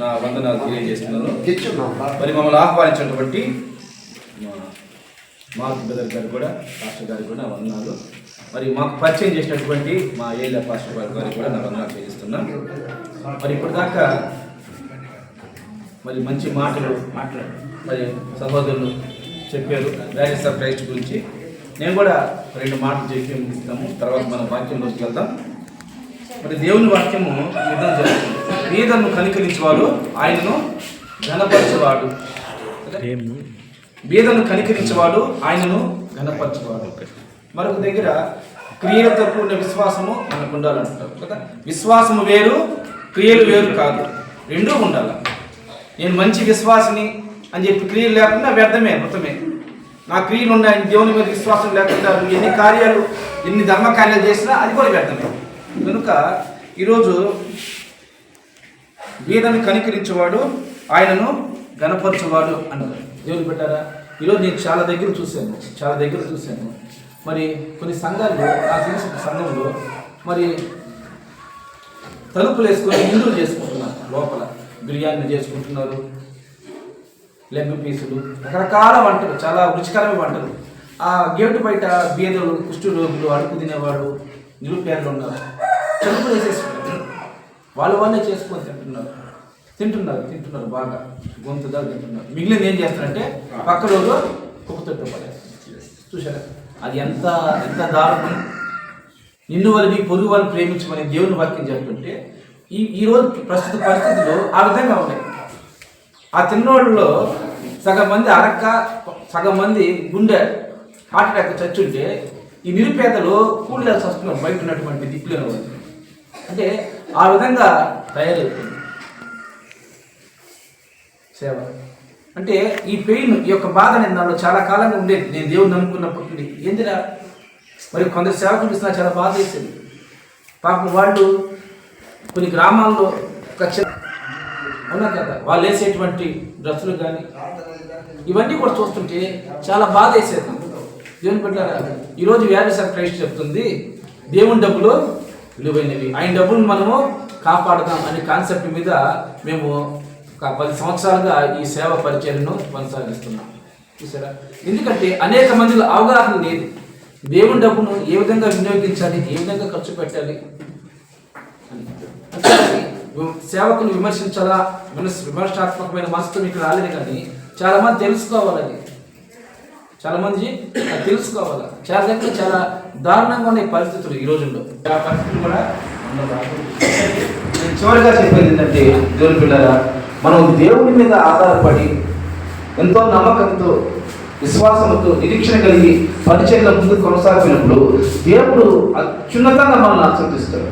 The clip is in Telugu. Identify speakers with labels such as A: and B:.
A: నా వందనాలు తెలియజేస్తున్నాను. మరి మమ్మల్ని ఆహ్వానించినటువంటి మా బ్రదర్ గారు కూడా పాస్టర్ గారికి కూడా వందనాలు. మరి మాకు పరిచయం చేసినటువంటి మా ఏళ్ళ పాస్టర్ గారి గారికి కూడా నా వందనాలు తెలియజేస్తున్నాం. మరి ఇప్పటిదాకా మరి మంచి మాటలు మాట్లాడు మరి సహోదరులు చెప్పారు. వాల్యూస్ ఆఫ్ క్రైస్ట్ గురించి. నేను కూడా రెండు మాటలు చెప్పి ముగిస్తాము. తర్వాత మనం వాక్యంలోకి వెళ్దాం. మరి దేవుని వాక్యము విధంగా జరుగుతుంది. బీదను కనికరించేవాడు ఆయనను ఘనపరచేవాడు. బీదను కనికరించేవాడు ఆయనను ఘనపరచేవాడు. మరొక దగ్గర క్రియలతో కూడిన విశ్వాసము మనకు ఉండాలంటారు కదా? విశ్వాసము వేరు క్రియలు వేరు కాదు. రెండూ ఉండాలి. నేను మంచి విశ్వాసిని అని చెప్పి క్రియలు లేకుండా వ్యర్థమే మొత్తమే నా క్రియలు ఉన్నాయి దేవుని మీద విశ్వాసం లేకుండా ఎన్ని కార్యాలు ఎన్ని ధర్మ కార్యాలు చేసినా అది కూడా వ్యర్థమే. కనుక ఈరోజు బీదను కనికరించేవాడు ఆయనను గణపరచేవాడు అన్నారు దేవుని పెట్టారా ఈరోజు నేను చాలా దగ్గర చూశాను చాలా దగ్గర చూశాను. మరి కొన్ని సంఘాల్లో ఆ తెలిసిన సంఘంలో మరి తలుపులు వేసుకొని ఇందులు చేసుకుంటున్నారు లోపల. బిర్యానీ చేసుకుంటున్నారు లెగ్ పీసులు రకరకాల వంటలు చాలా రుచికరమైన వంటలు. ఆ గేటు బయట బీదలు కుష్టు రోగులు అడుగు తినేవాడు నిరుపేదలు ఉన్నారు. తలుపులు వేసేసుకుంటారు వాళ్ళు వాళ్ళే చేసుకొని తింటున్నారు. తింటున్నారు తింటున్నారు బాగా. గొంతుగా తింటున్నారు. మిగిలింది ఏం చేస్తారంటే పక్క రోజు కుప్పతొట్టు పడేస్తారు. చూసారా అది ఎంత ఎంత దారుణం. నిన్ను వాళ్ళు నీ పొరుగు వాళ్ళు ప్రేమించమని దేవుని వాక్యం చెప్తుంటే ఈ ఈ రోజు ప్రస్తుత పరిస్థితులు ఆ విధంగా ఉన్నాయి. ఆ తిన్నోళ్ళలో సగం మంది అరక్క సగం మంది గుండె హార్ట్ అటాక్ చచ్చుంటే ఈ నిరుపేదలు కూలీలు వస్తున్నారు బయట ఉన్నటువంటి దిక్కులేని వాళ్ళు అంటే ఆ విధంగా తయారైపోయింది. సేవ. అంటే ఈ పెయిన్ ఈ యొక్క బాధ నేను నాలో చాలా కాలంగా ఉండేది. నేను దేవుని నమ్ముకున్నప్పటి నుండి. ఏందిరా? మరి కొందరు సేవ చూపిస్తున్నా చాలా బాధ వేసేది. పాపం వాళ్ళు కొన్ని గ్రామాల్లో ఒక అవునా కదా? వాళ్ళు వేసేటువంటి డ్రెస్సులు కానీ ఇవన్నీ కూడా చూస్తుంటే చాలా బాధ వేసేది. దేవుని పెట్టారా ఈరోజు వ్యాధి సార్ క్రైస్ట్ చెప్తుంది. దేవుని డబ్బులు విలువైనవి. ఆయన డబ్బులు మనము కాపాడదాం అనే కాన్సెప్ట్ మీద మేము ఒక పది సంవత్సరాలుగా ఈ సేవ పరిచయను కొనసాగిస్తున్నాం. చూసారా? ఎందుకంటే అనేక మందిలో అవగాహన లేదు. దేవుని డబ్బును ఏ విధంగా వినియోగించాలి? ఏ విధంగా ఖర్చు పెట్టాలి? సేవకుని విమర్శించాలా? విమర్శ విమర్శనాత్మకమైన మనసుతో మీకు రాలేదు కానీ చాలా మంది తెలుసుకోవాలని చాలా మంది తెలుసుకోవాలి. చాలా చాలా దారుణంగా ఉన్న పరిస్థితులు ఈ రోజుల్లో. ఆ పరిస్థితులు కూడా నేను చివరిగా చెప్పేది ఏంటంటే దేవుని పిల్లరా మనం దేవుని మీద ఆధారపడి ఎంతో నమ్మకంతో విశ్వాసంతో నిరీక్షణ కలిగి పరిచయంలో ముందు కొనసాగినప్పుడు దేవుడు అత్యున్నతంగా మనల్ని ఆశీర్వదిస్తాడు.